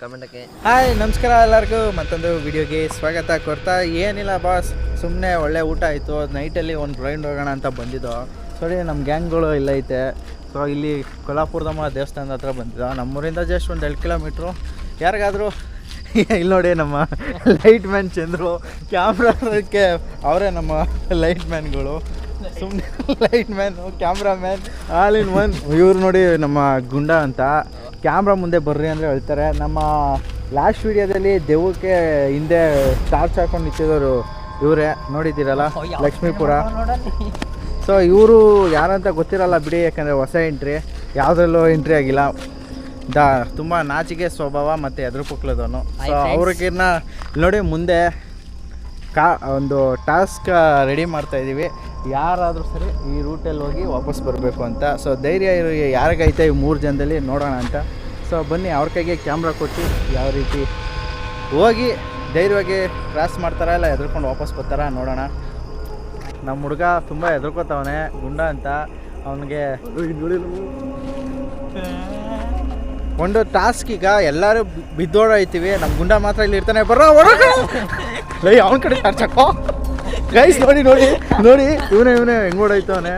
ಕಮೆಂಟಕ್ಕೆ. Hi, ನಮಸ್ಕಾರ ಎಲ್ಲರಿಗೂ. ಮತ್ತೊಂದು ವಿಡಿಯೋಗೆ ಸ್ವಾಗತ ಕೊಡ್ತಾ ಏನಿಲ್ಲ ಬಾಸ್ ಸುಮ್ಮನೆ ಒಳ್ಳೆ ಊಟ ಆಯಿತು. ನೈಟಲ್ಲಿ ಒಂದು ಗ್ರೈಂಡ್ ಹೋಗೋಣ ಅಂತ ಬಂದಿದ್ದು. ಸರಿ ನಮ್ಮ ಗ್ಯಾಂಗ್ಗಳು ಇಲ್ಲ ಐತೆ. ಸೊ ಇಲ್ಲಿ ಕೊಲ್ಲಾಪುರದಮ್ಮ ದೇವಸ್ಥಾನದ ಹತ್ರ ಬಂದಿದ್ದು. ನಮ್ಮೂರಿಂದ ಜಸ್ಟ್ ಒಂದು ಎರಡು ಕಿಲೋಮೀಟ್ರು. ಯಾರಿಗಾದರೂ ಇಲ್ಲಿ ನೋಡಿ ನಮ್ಮ ಲೈಟ್ ಮ್ಯಾನ್ ಚಂದ್ರು ಕ್ಯಾಮ್ರಾಕ್ಕೆ ಅವರೇ ನಮ್ಮ ಲೈಟ್ ಮ್ಯಾನ್ಗಳು ಸುಮ್ಮನೆ light man camera man all in one ಇವ್ರು ನೋಡಿ ನಮ್ಮ ಗುಂಡ ಅಂತ. ಕ್ಯಾಮ್ರಾ ಮುಂದೆ ಬರ್ರಿ ಅಂದರೆ ಹೇಳ್ತಾರೆ. ನಮ್ಮ ಲಾಸ್ಟ್ ವಿಡಿಯೋದಲ್ಲಿ ದೇವಕ್ಕೆ ಹಿಂದೆ ಟಾರ್ಚ್ ಹಾಕೊಂಡು ನಿಂತಿದ್ದವರು ಇವರೇ ನೋಡಿದ್ದೀರಲ್ಲ? ಲಕ್ಷ್ಮೀಪುರ. ಸೊ ಇವರು ಯಾರಂತ ಗೊತ್ತಿರಲ್ಲ ಬಿಡಿ ಯಾಕಂದರೆ ಹೊಸ ಎಂಟ್ರಿ ಯಾವುದ್ರಲ್ಲೂ ಎಂಟ್ರಿ ಆಗಿಲ್ಲ. ದ ತುಂಬ ನಾಚಿಕೆ ಸ್ವಭಾವ ಮತ್ತು ಎದುರು ಪುಕ್ಲದವನು ಸೊ ಅವ್ರಿಗಿನ್ನ ನೋಡಿ ಮುಂದೆ ಕಾ ಒಂದು ಟಾಸ್ಕ್ ರೆಡಿ ಮಾಡ್ತಾ ಇದ್ದೀವಿ ಯಾರಾದರೂ ಸರಿ ಈ ರೂಟಲ್ಲಿ ಹೋಗಿ ವಾಪಸ್ ಬರಬೇಕು ಅಂತ. ಸೊ ಧೈರ್ಯ ಇರೋ ಯಾರಿಗೈತೆ ಈ ಮೂರು ಜನದಲ್ಲಿ ನೋಡೋಣ ಅಂತ. ಸೊ ಬನ್ನಿ, ಅವ್ರ ಕೈಗೆ ಕ್ಯಾಮ್ರಾ ಕೊಟ್ಟು ಯಾವ ರೀತಿ ಹೋಗಿ ಧೈರ್ಯವಾಗಿ ಕ್ರಾಸ್ ಮಾಡ್ತಾರಾ ಇಲ್ಲ ಎದ್ಕೊಂಡು ವಾಪಸ್ ಬರ್ತಾರಾ ನೋಡೋಣ. ನಮ್ಮ ಹುಡುಗ ತುಂಬ ಹೆದರ್ಕೋತಾವನೆ, ಗುಂಡ ಅಂತ. ಅವನಿಗೆ ಒಂದು ಟಾಸ್ಕ್ ಈಗ ಎಲ್ಲರೂ ಬಿದ್ದೋಡೈತೀವಿ ನಮ್ಮ ಗುಂಡ ಮಾತ್ರ ಇಲ್ಲಿ ಇರ್ತಾನೆ. ಬರೋ ಅವನ ಕಡೆ ಚಾಚಕೋ ಗೈಸ್ ನೋಡಿ. ನೋಡಿ ನೋಡಿ ಇವನೇ ಇವನೇ ಹೆಂಗ್ ಅವನೇ.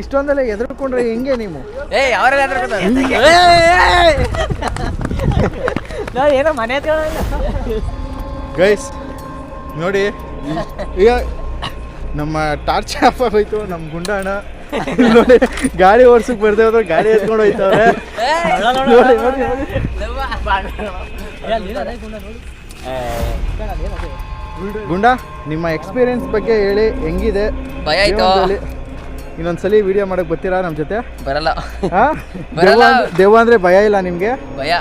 ಇಷ್ಟೊಂದೆಲ್ಲ ಎದುರ್ಕೊಂಡ್ರೆ ಹೆಂಗೆ ನೀವು? ಏ ಅವರೆಲ್ಲ ಏನೋ ಮನೆ ಹತ್ರ ಗೈಸ್ ನೋಡಿ ಈಗ ನಮ್ಮ ಟಾರ್ಚ್ ಆಫ್ ಆಗೋಯ್ತು ನಮ್ಮ ಗುಂಡಾಣ. ನೋಡಿ ಗಾಡಿ ಓಡ್ಸಕ್ ಬರ್ದೇ ಹೋದ್ರೆ ಗಾಡಿ ಎತ್ಕೊಂಡು ಹೋಯ್ತವ್ರೆ. ನೋಡಿ ನೋಡಿ ನೋಡಿ ಗುಂಡ ನಿಮ್ಮ ಎಕ್ಸ್ಪೀರಿಯನ್ಸ್ ಬಗ್ಗೆ ಹೇಳಿ ಹೆಂಗಿದೆ? ಭಯ ಆಯ್ತು. ಇನ್ನೊಂದ್ಸಲಿ ವಿಡಿಯೋ ಮಾಡಕ್ ಬರ್ತೀರಾ ನಮ್ಮ ಜೊತೆ? ಬರಲ್ಲ. ಹಾ? ಬರಲ್ಲ. ದೆವ್ವ ಅಂದ್ರೆ- ದೆವ್ವ ಅಂದ್ರೆ ಭಯ ಇಲ್ಲ ನಿಮ್ಗೆ? ಭಯ.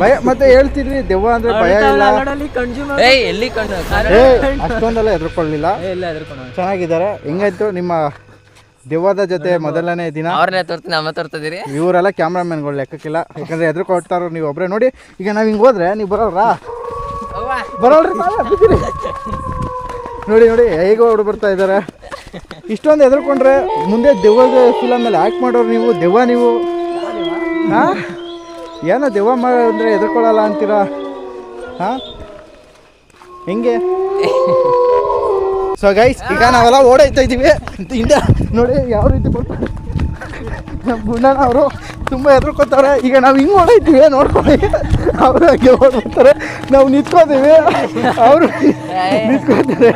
ಭಯ ಮತ್ತೆ ಹೇಳ್ತಿದ್ರಿ ದೆವ್ವ ಅಂದ್ರೆ ಭಯ ಇಲ್ಲ. ಏಯ್ ಎಲ್ಲಿ ಕಣ್ಣು ಏ ಅಷ್ಟೊಂದೆಲ್ಲ ಎದ್ರುಕೊಂಡು ಚೆನ್ನಾಗಿದ್ದಾರೆ. ಹೆಂಗಾಯ್ತು ನಿಮ್ಮ ದೆವ್ವದ ಜೊತೆ ಮೊದಲನೇ ದಿನ? ಅವ್ರನ್ನೇ ತೋರ್ತೀನಿ ನಮ್ಮ ತೋರ್ತಿದ್ದೀರಿ. ಇವರೆಲ್ಲ ಕ್ಯಾಮ್ರಾಮನ್ಗಳು ಲೆಕ್ಕಕ್ಕಿಲ್ಲ. ಯಾಕಂದ್ರೆ ಎದುರ್ಕೊಳ್ತಾರೋ ನೀವು ಒಬ್ಬರೇ ನೋಡಿ. ಈಗ ನಾವು ಹಿಂಗೆ ಹೋದ್ರೆ ನೀವು ಬರೋಲ್ರಾ ಬರೋಲ್ರಿ. ನೋಡಿ ನೋಡಿ, ಹೇಗೆ ಹೊಡ್ ಬರ್ತಾ ಇದ್ದಾರೆ ಇಷ್ಟೊಂದು ಎದುರ್ಕೊಂಡ್ರೆ ಮುಂದೆ ದೆವ್ವದ ಫಿಲಮಲ್ಲಿ ಆ್ಯಕ್ಟ್ ಮಾಡೋರು ನೀವು, ದೆವ್ವ ನೀವು. ಹಾಂ? ಏನೋ ದೆವ್ವ ಅಂದರೆ ಎದುರ್ಕೊಳ್ಳಲ್ಲ ಅಂತೀರಾ? ಹಾಂ? ಹೆಂಗೆ? ಸೊ ಗೈಸ್ ಈಗ ನಾವೆಲ್ಲ ಓಡಾಯ್ತಾ ಇದ್ದೀವಿ. ಹಿಂದೆ ನೋಡಿ, ಯಾವ ರೀತಿ ಬರ್ತಾರೆ ನಮ್ಮ ಗುಂಡಣ್ಣ ಅವರು. ತುಂಬ ಹೆದರ್ಕೋತಾರೆ ಈಗ ನಾವು ಹಿಂಗೆ ಓಡಾಯ್ತೀವಿ ನೋಡ್ಕೊಳ್ಳಿ. ಅವರು ಹಂಗೆ ಓಡ್ಬಿಡ್ತಾರೆ. ನಾವು ನಿಂತ್ಕೋತೀವಿ. ಅವರು ನಿಂತ್ಕೋತಾರೆ.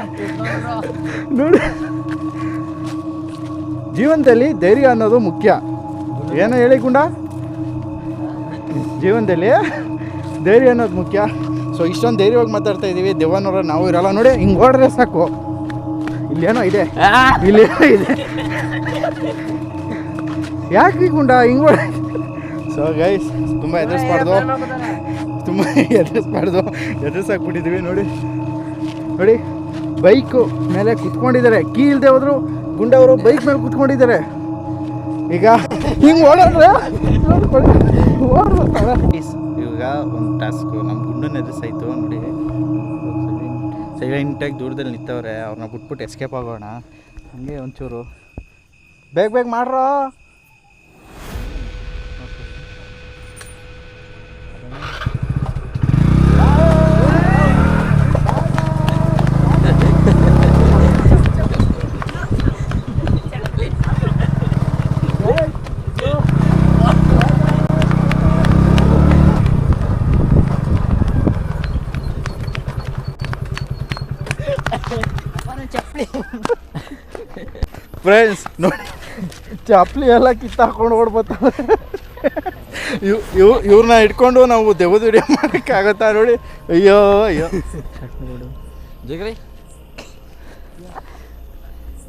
ನೋಡಿ. ಜೀವನದಲ್ಲಿ ಧೈರ್ಯ ಅನ್ನೋದು ಮುಖ್ಯ. ಏನೋ ಹೇಳಿ ಗುಂಡ? ಜೀವನದಲ್ಲಿ ಧೈರ್ಯ ಅನ್ನೋದು ಮುಖ್ಯ. ಸೊ ಇಷ್ಟೊಂದು ಧೈರ್ಯವಾಗಿ ಮಾತಾಡ್ತಾ ಇದ್ದೀವಿ ದೇವನವ್ರ ನಾವು ಇರಲ್ಲ ನೋಡಿ ಹಿಂಗೆ ಓಡ್ರೆ ಸಾಕು. ಇಲ್ಲೇನೋ ಇದೆ. ಇಲ್ಲೇನೋ ಇದೆ. ಯಾಕೆ ಗುಂಡ? ಹಿಂಗೆ ಓಡ ಸೊ ಗೈಸ್ ತುಂಬ ಎದುರಿಸ್ಬಾರ್ದು ತುಂಬ ಎದುರಿಸ್ಬಾರ್ದು ಎದುರಿಸಾಕ್ಬಿಟ್ಟಿದ್ದೀವಿ ನೋಡಿ. ನೋಡಿ ಬೈಕು ಮೇಲೆ ಕುತ್ಕೊಂಡಿದ್ದಾರೆ. ಕೀ ಇಲ್ಲದೆ ಹೋದ್ರು ಗುಂಡವರು ಬೈಕ್ ಮೇಲೆ ಕುತ್ಕೊಂಡಿದ್ದಾರೆ. ಈಗ ಹಿಂಗೆ ಓಡೋದ್ರೆ ಈಗ ಒಂದು ಟಾಸ್ಕು ನಮ್ಮ ಗುಂಡನ್ನ ಎದುರಿಸಾಯ್ತು ನೋಡಿ. ಸೈಲೆಂಟಾಗಿ ದೂರದಲ್ಲಿ ನಿಂತವ್ರೆ. ಅವ್ರನ್ನ ಬಿಟ್ಬಿಟ್ಟು ಎಸ್ಕೇಪ್ ಆಗೋಣ. ಹಂಗೆ ಒಂಚೂರು. ಬೇಗ ಬೇಗ ಮಾಡ್ರೋ. ಫ್ರೆಂಡ್ಸ್ ನೋಡಿ ಚಪ್ಪಲಿ ಎಲ್ಲ ಕಿತ್ತಾಕೊಂಡು ಹಾಕೊಂಡು ಇವ್ ಇವ್ ಇವ್ರನ್ನ ಇಟ್ಕೊಂಡು ನಾವು ದೆವ್ವದ ವಿಡಿಯೋ ಮಾಡೋಕ್ಕಾಗತ್ತಾ ನೋಡಿ. ಅಯ್ಯೋ ಅಯ್ಯೋ. ಜಗ್ರಿ.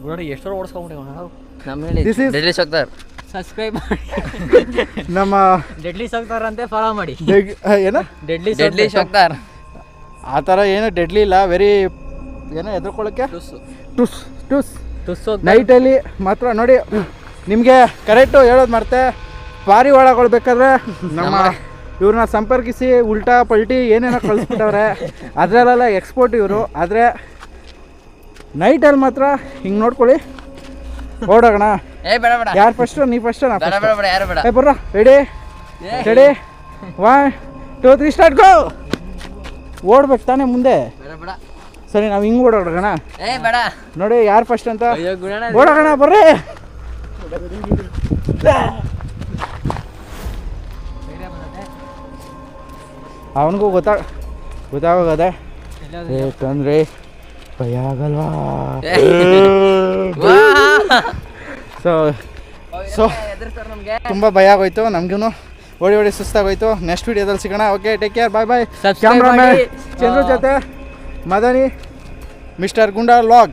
ನೋಡಿ ಎಷ್ಟೋ ಓಡಿಸ್ಕೊಂಬಿಟ್ಟೆ ನಮ್ಮ ಹೇಳಿ ಡೆಡ್ಲಿ ಡೆಲ್ಲಿ ಸಬ್ಸ್ಕ್ರೈಬ್ ಮಾಡಿ. ನಮ್ಮ ಡೆಡ್ಲಿ ಸಾಕ್ತಾರಂತೆ ಫಾಲೋ ಮಾಡಿ. ಏನ? ಡೆಡ್ಲಿ ಡೆಡ್ಲಿ ಸೋಕ್ತಾರ್ ಆ ಥರ ಏನು ಡೆಡ್ಲಿ ಇಲ್ಲ ವೆರಿ ಏನೋ ಎದುರ್ಕೊಳ್ಳೋಕ್ಕೆ ಟುಸ್. ಟುಸ್ ತುಸ್ಸು ನೈಟಲ್ಲಿ ಮಾತ್ರ ನೋಡಿ ನಿಮಗೆ ಕರೆಕ್ಟು ಹೇಳೋದು ಮರ್ತೆ. ಪಾರಿವಾಳಗಳು ಬೇಕಾದ್ರೆ ನಮ್ಮ ಇವ್ರನ್ನ ಸಂಪರ್ಕಿಸಿ ಉಲ್ಟಾ ಪಲ್ಟಿ ಏನೇನೋ ಕಳಿಸ್ಬಿಟ್ಟವ್ರೆ. ಅದರಲ್ಲೆಲ್ಲ ಎಕ್ಸ್ಪೋರ್ಟ್ ಇವರು. ಆದರೆ ನೈಟಲ್ಲಿ ಮಾತ್ರ ಹಿಂಗೆ ನೋಡ್ಕೊಳ್ಳಿ. ಓಡೋಣ ಯಾರು ಫಸ್ಟು ನೀ ಫಸ್ಟು ನಾ ಬರ್ರ ready ready one two three start go ಓಡ್ಬೇಕು ತಾನೇ ಮುಂದೆ. ಬೇಡ. ಸರಿ ನಾವು ಹಿಂಗೆ ಓಡಾಡೋಣ ಏ ಬೇಡ. ನೋಡಿ ಯಾರು ಫಸ್ಟ್ ಅಂತ? ಓಡೋಣ ಬರ್ರಿ. ಅವನಿಗೂ ಗೊತ್ತಾ ಗೊತ್ತಾಗೋಗದೆ? ಏಕಂದ್ರೆ ಭಯ ಆಗಲ್ವಾ ಸೊ ಸೊ ತುಂಬ ಭಯ ಆಗೋಯ್ತು ನಮಗೂ ಓಡಿ ಓಡಿ ಸುಸ್ತಾಗೋಯ್ತು. ನೆಕ್ಸ್ಟ್ ವಿಡಿಯೋದಲ್ಲಿ ಸಿಗೋಣ. Okay take care bye bye Chandra Chandru ಜೊತೆ. মাদানি মিস্টার গুন্ডা লগ।